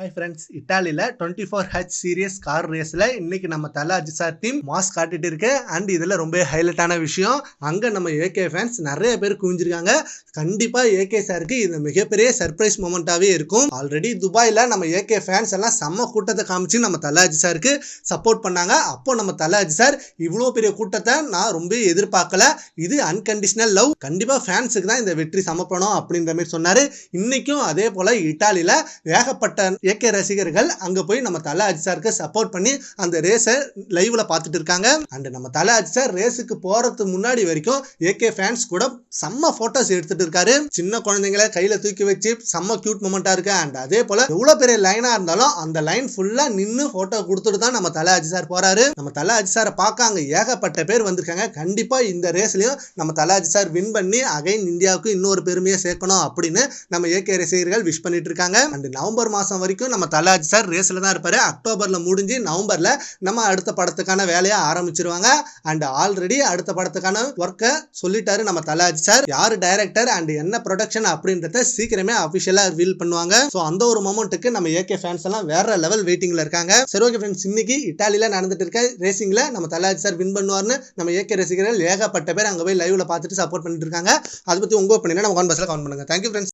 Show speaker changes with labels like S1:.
S1: Hi friends இட்டாலியில் twenty four H series car ரேஸில் இன்னைக்கு நம்ம தலாஜி அஜிசார் டீம் மாஸ் காட்டிட்டு இருக்கு. அண்ட் இதில் ரொம்ப ஹைலைட்டான விஷயம் அங்கே நம்ம ஏகே ஃபேன்ஸ் நிறைய பேர் குவிஞ்சிருக்காங்க. கண்டிப்பாக ஏகே சாருக்கு இது மிகப்பெரிய சர்ப்ரைஸ் மூமெண்ட்டாகவே இருக்கும். ஆல்ரெடி துபாயில் நம்ம ஏகே ஃபேன்ஸ் எல்லாம் செம்ம கூட்டத்தை காமிச்சு நம்ம தலாஜி சாருக்கு சப்போர்ட் பண்ணாங்க. அப்போ நம்ம தலாஜி சார் இவ்வளோ பெரிய கூட்டத்தை நான் ரொம்ப எதிர்பார்க்கல. இது அன்கண்டிஷனல் லவ் கண்டிப்பாக ஃபேன்ஸுக்கு தான் இந்த வெற்றி சமப்பணும் அப்படின்ற மாதிரி சொன்னார். இன்னைக்கும் அதே போல் இட்டாலியில் ஏகப்பட்ட ஏகே ரசிகர்கள் அங்கே போய் நம்ம தலை அஜிசாருக்கு சப்போர்ட் பண்ணி அந்த ரேஸை லைவில் பார்த்துட்டு இருக்காங்க. அண்ட் நம்ம தலை அஜிசார் ரேஸுக்கு போறதுக்கு முன்னாடி வரைக்கும் ஏகே ஃபேன்ஸ் கூட செம்ம ஃபோட்டோஸ் எடுத்துட்டு இருக்காரு. சின்ன குழந்தைங்கள கையில் தூக்கி வச்சு செம்ம கியூட் மூமெண்ட்டாக இருக்கு. அண்ட் அதே போல எவ்வளோ பெரிய லைனாக இருந்தாலும் அந்த லைன் ஃபுல்லா நின்று ஃபோட்டோ கொடுத்துட்டு தான் நம்ம தலை அஜிசார் போறாரு. நம்ம தலை அஜிசாரை பார்க்க அங்கே ஏகப்பட்ட பேர் வந்திருக்காங்க. கண்டிப்பாக இந்த ரேஸ்லையும் நம்ம தல அஜிசார் வின் பண்ணி அகைன் இந்தியாவுக்கு இன்னொரு பெருமையை சேர்க்கணும் அப்படின்னு நம்ம ஏகே ரசிகர்கள் விஷ் பண்ணிட்டு இருக்காங்க. அண்ட் நவம்பர் மாதம் வரைக்கும் நம்ம தலாஜ் சார் ரேஸ்ல தான் இருப்பார். அக்டோபர்ல முடிஞ்சு நவம்பர்ல நம்ம அடுத்த படத்துக்கான வேலையை ஆரம்பிச்சிருவாங்க. அண்ட் ஆல்ரெடி அடுத்த படத்துக்கான ஒர்க்கை சொல்லிட்டாரு நம்ம தலாஜ் சார் யார் டைரக்டர் அண்ட் என்ன ப்ரொடக்ஷன் அப்படின்றத சீக்கிரமே அஃபிஷியலாக ரிவீல் பண்ணுவாங்க. ஸோ அந்த ஒரு மொமெண்ட்டுக்கு நம்ம ஏகே ஃபேன்ஸ் எல்லாம் வேற லெவல் வெயிட்டிங்ல இருக்காங்க. சரி ஓகே ஃப்ரெண்ட்ஸ் இன்னைக்கு இட்டாலியில் நடந்துட்டு இருக்க ரேசிங்ல நம்ம தலாஜ் சார் வின் பண்ணுவார்னு நம்ம ஏகே ரசிகர்கள் ஏகப்பட்ட பேர் அங்கே போய் லைவ்ல பார்த்துட்டு சப்போர்ட் பண்ணிட்டு இருக்காங்க. அதை பற்றி உங்க ஒப்பீனியன் நம்ம கான் பஸ்ஸில் கவுண்ட் பண்ணுங்க. Thank you friends